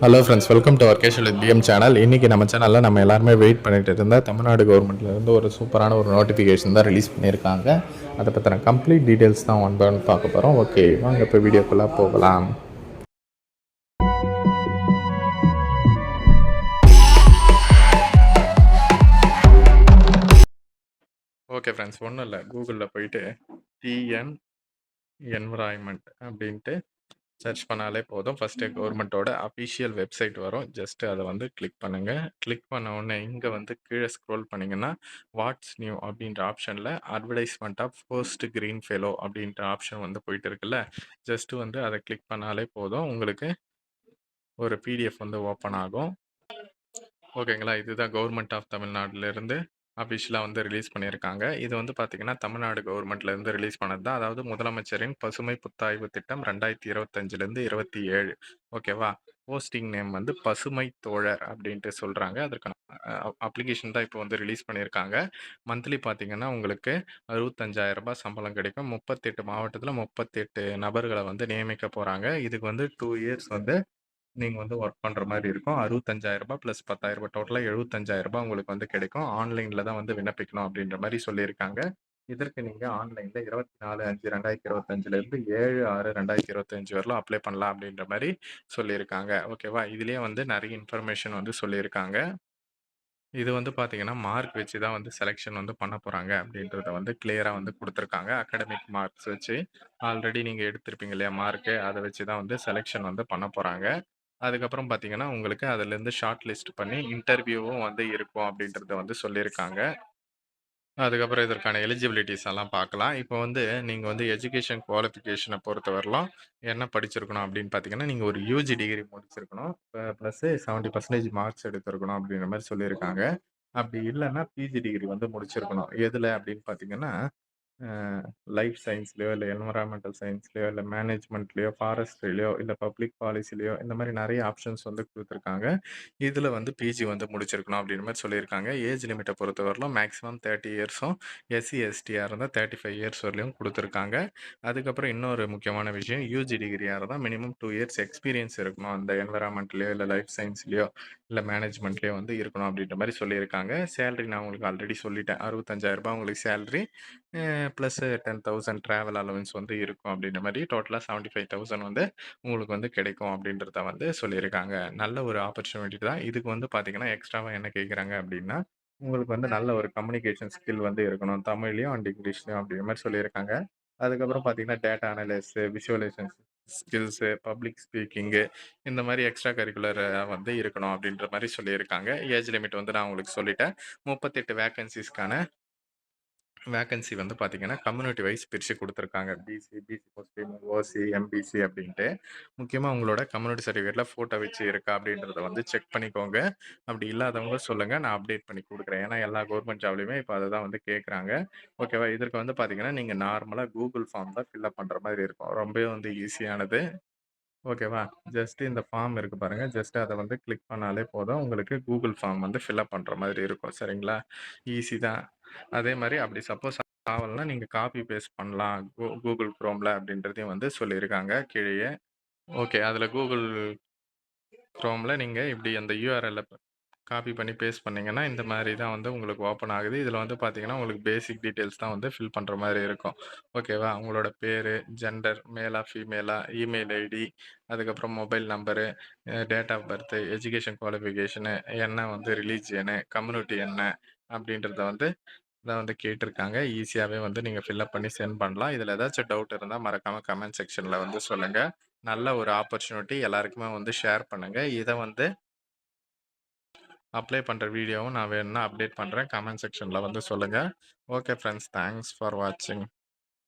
Hello friends welcome to our casual PM channel இன்றைக்கி நம்ம சேனலில் நம்ம எல்லாருமே வெயிட் பண்ணிட்டு இருந்தால் தமிழ்நாடு கவர்மெண்ட்லேருந்து ஒரு சூப்பரான ஒரு நோட்டிஃபிகேஷன் தான் ரிலீஸ் பண்ணியிருக்காங்க. அதை பற்றின கம்ப்ளீட் டீட்டெயில்ஸ் தான் ஒன் பை ஒன் பார்க்க போகிறோம் ஓகே வாங்க இப்போ வீடியோக்குள்ளே போகலாம். ஓகே ஃப்ரெண்ட்ஸ் ஒன்றும் இல்லை. கூகுளில் போயிட்டு டிஎன் என்வரான்மெண்ட் அப்படின்ட்டு சர்ச் பண்ணாலே போதும். ஃபஸ்ட்டு கவர்மெண்ட்டோட அஃபிஷியல் வெப்சைட் வரும். ஜஸ்ட்டு அதை வந்து கிளிக் பண்ணுங்கள் கிளிக் பண்ண உடனே இங்கே வந்து கீழே ஸ்க்ரோல் பண்ணிங்கன்னா வாட்ஸ் நியூ அப்படின்ற ஆப்ஷனில் advertisement of first green fellow அப்படின்ற ஆப்ஷன் வந்து போயிட்டு இருக்குல்ல. ஜஸ்ட்டு வந்து அதை கிளிக் பண்ணாலே போதும். உங்களுக்கு ஒரு பிடிஎஃப் வந்து ஓப்பன் ஆகும். ஓகேங்களா? இதுதான் கவர்மெண்ட் ஆஃப் தமிழ்நாட்டிலேருந்து அஃபிஷியலாக வந்து ரிலீஸ் பண்ணியிருக்காங்க. இது வந்து பார்த்திங்கன்னா தமிழ்நாடு கவர்மெண்ட்லேருந்து ரிலீஸ் பண்ணது தான். அதாவது முதலமைச்சரின் பசுமை புத்தாய்வு திட்டம் ரெண்டாயிரத்தி இருபத்தஞ்சிலேருந்து இருபத்தி ஏழு. ஓகேவா? போஸ்டிங் நேம் வந்து பசுமை தோழர் அப்படின்ட்டு சொல்கிறாங்க அதற்கான அப்ளிகேஷன் தான் இப்போ வந்து ரிலீஸ் பண்ணியிருக்காங்க. மந்த்லி பார்த்தீங்கன்னா உங்களுக்கு அறுபத்தஞ்சாயிரம் ரூபாய் சம்பளம் கிடைக்கும். முப்பத்தெட்டு மாவட்டத்தில் முப்பத்தெட்டு நபர்களை வந்து நியமிக்க போகிறாங்க இதுக்கு வந்து டூ இயர்ஸ் வந்து நீங்கள் வந்து ஒர்க் பண்ணுற மாதிரி இருக்கும். அறுபத்தஞ்சாயிரரூபா ப்ளஸ் பத்தாயிரரூபா டோட்டலாக எழுபத்தஞ்சாயிரரூபா உங்களுக்கு வந்து கிடைக்கும். ஆன்லைனில் தான் வந்து விண்ணப்பிக்கணும் அப்படின்ற மாதிரி சொல்லியிருக்காங்க. இதற்கு நீங்கள் ஆன்லைனில் இருபத்தி நாலு அஞ்சு ரெண்டாயிரத்தி இருபத்தஞ்சிலேருந்து ஏழு ஆறு ரெண்டாயிரத்தி இருபத்தஞ்சி வரலாம் அப்ளை பண்ணலாம் அப்படின்ற மாதிரி சொல்லியிருக்காங்க. ஓகேவா இதுலேயே வந்து நிறைய இன்ஃபர்மேஷன் வந்து சொல்லியிருக்காங்க. இது வந்து பார்த்தீங்கன்னா மார்க் வச்சு தான் வந்து செலெக்ஷன் வந்து பண்ண போகிறாங்க அப்படின்றத வந்து கிளியராக வந்து கொடுத்துருக்காங்க. அகாடமிக் மார்க்ஸ் வச்சு. ஆல்ரெடி நீங்கள் எடுத்திருப்பீங்க இல்லையா மார்க்கு அதை வச்சு தான் வந்து செலெக்ஷன் வந்து பண்ண போகிறாங்க அதுக்கப்புறம் பார்த்தீங்கன்னா, உங்களுக்கு அதுலேருந்து ஷார்ட் லிஸ்ட் பண்ணி இன்டர்வியூவும் வந்து இருக்கும் அப்படின்றத வந்து சொல்லியிருக்காங்க. அதுக்கப்புறம் இதற்கான எலிஜிபிலிட்டிஸ் எல்லாம் பார்க்கலாம். இப்போ வந்து நீங்க வந்து எஜுகேஷன் குவாலிஃபிகேஷன பொறுத்தவரையிலும் என்ன படிச்சிருக்கணும் அப்படின்னு பார்த்தீங்கன்னா, நீங்க ஒரு யூஜி டிகிரி முடிச்சிருக்கணும். ப ப்ளஸ்ஸு 70% மார்க்ஸ் எடுத்திருக்கணும் அப்படின்ற மாரி சொல்லியிருக்காங்க. அப்படி இல்லன்னா பிஜி டிகிரி வந்து முடிச்சிருக்கணும். எதுல அப்படின்னு பார்த்தீங்கன்னா லைஃப் சயின்ஸ்லையோ, இல்லை என்விரான்மென்டல் சயின்ஸ்லையோ, இல்லை மேனேஜ்மென்ட்லயோ, ஃபாரஸ்ட்லையோ இல்லை பப்ளிக் பாலிசிலயோ இந்த மாதிரி நிறைய ஆப்ஷன்ஸ் வந்து கொடுத்துருக்காங்க இதில் வந்து பிஜி வந்து முடிச்சிருக்கணும் அப்படின்ற மாதிரி சொல்லியிருக்காங்க. ஏஜ் லிமிட்டை பொறுத்தவரையிலும் மேக்ஸிமம் 30 இயர்ஸும், எஸ்சி, எஸ்டியா இருந்தா 35 இயர்ஸ் வரலையும் கொடுத்துருக்காங்க அதுக்கப்புறம் இன்னொரு முக்கியமான விஷயம், யூஜி டிகிரியாக இருந்தால் மினிமம் டூ இயர்ஸ் எக்ஸ்பீரியன்ஸ் இருக்கணும். அந்த என்விரான்மென்ட்லயோ, இல்லை லைஃப் சயின்ஸ்லேயோ இல்லை மேனேஜ்மெண்ட்லேயோ வந்து இருக்கணும் அப்படின்ற மாதிரி சொல்லியிருக்காங்க. சேலரி நான் உங்களுக்கு ஆல்ரெடி சொல்லிட்டேன். அறுபத்தஞ்சாயிரரூபா உங்களுக்கு salary. Uh plus 10,000 travel allowance வந்து இருக்கும் அப்படின்ற மாரி டோட்டலா 75,000 வந்து உங்களுக்கு வந்து கிடைக்கும் அப்படின்றத வந்து சொல்லியிருக்காங்க. நல்ல ஒரு ஆப்பர்ச்சுனிட்டி தான். இதுக்கு வந்து பார்த்தீங்கன்னா, எக்ஸ்ட்ராவா என்ன கேட்குறாங்க அப்படின்னா, உங்களுக்கு வந்து நல்ல ஒரு கம்யூனிகேஷன் ஸ்கில் வந்து இருக்கணும். தமிழ்லயும் அண்ட் இங்கிலீஷ்லயும் அப்படின்ற மாரி சொல்லியிருக்காங்க. அதுக்கப்புறம் பார்த்தீங்கன்னா, data analyse, visualisation skills, public speaking இந்த மாரி எக்ஸ்ட்ரா கரிக்குலர் வந்து இருக்கணும் அப்படின்ற மாரி சொல்லியிருக்காங்க. ஏஜ் லிமிட் வந்து நான் உங்களுக்கு சொல்லிட்டேன். 38 வேக்கன்ஸீஸ்க்கான வேக்கன்சி வந்து பார்த்தீங்கன்னா, கம்யூனிட்டி வைஸ் பிரித்து கொடுத்துருக்காங்க BC, BC Muslim, OC, MBC அப்படின்ட்டு. முக்கியமாக உங்களோட கம்யூனிட்டி சர்டிஃபிகேட்டில் ஃபோட்டோ வச்சு இருக்கா அப்படின்றத வந்து செக் பண்ணிக்கோங்க. அப்படி இல்லாதவங்க சொல்லுங்க. நான் அப்டேட் பண்ணி கொடுக்குறேன் ஏன்னா எல்லா கவர்மெண்ட் ஜாப்லையுமே இப்போ அதை தான் வந்து கேட்குறாங்க. ஓகேவா? இதற்கு வந்து பார்த்தீங்கன்னா, நீங்கள் நார்மலாக கூகுள் ஃபார்ம் தான் ஃபில்அப் பண்ணுற மாதிரி இருக்கும். ரொம்பவே வந்து ஈஸியானது. ஓகேவா? ஜஸ்ட் இந்த ஃபார்ம் இருக்கு பாருங்க. ஜஸ்ட் அதை வந்து கிளிக் பண்ணாலே போதும். உங்களுக்கு கூகுள் ஃபார்ம் வந்து ஃபில்அப் பண்ணுற மாதிரி இருக்கும். சரிங்களா? ஈஸி தான். அதே மாதிரி அப்படி சப்போஸ் ஆவலன்னா நீங்கள் காப்பி பேஸ்ட் பண்ணலாம். கூ கூகுள் க்ரோமில் அப்படின்றதையும் வந்து சொல்லியிருக்காங்க கீழே ஓகே. அதில் கூகுள் க்ரோமில் நீங்கள் இப்படி அந்த யூஆர்எல்ல காப்பி பண்ணி பேஸ்ட் பண்ணிங்கன்னா இந்த மாதிரி தான் வந்து உங்களுக்கு ஓப்பன் ஆகுது. இதில் வந்து பார்த்தீங்கன்னா, உங்களுக்கு பேசிக் டீட்டெயில்ஸ் தான் வந்து ஃபில் பண்ணுற மாதிரி இருக்கும். ஓகேவா? உங்களோட பேர் ஜெண்டர் மேலா, ஃபீமேலா, இமெயில் ஐடி, அதுக்கப்புறம் mobile number, date of birth education qualification, என்ன வந்து ரிலீஜியனு கம்யூனிட்டி என்ன அப்படின்றத வந்து இதை வந்து கேட்டிருக்காங்க. ஈஸியாகவே வந்து நீங்கள் ஃபில்அப் பண்ணி சென்ட் பண்ணலாம். இதில் ஏதாச்சும் டவுட் இருந்தால் மறக்காமல் கமெண்ட் செக்ஷனில் வந்து சொல்லுங்கள் நல்ல ஒரு ஆப்பர்ச்சுனிட்டி எல்லாருக்குமே வந்து ஷேர் பண்ணுங்கள் இதை வந்து அப்ளை பண்ணுற வீடியோவும் நான் வேணும்னா அப்டேட் பண்ணுறேன் கமெண்ட் செக்ஷனில் வந்து சொல்லுங்கள் ஓகே ஃப்ரெண்ட்ஸ் தேங்க்ஸ் ஃபார் வாட்சிங்.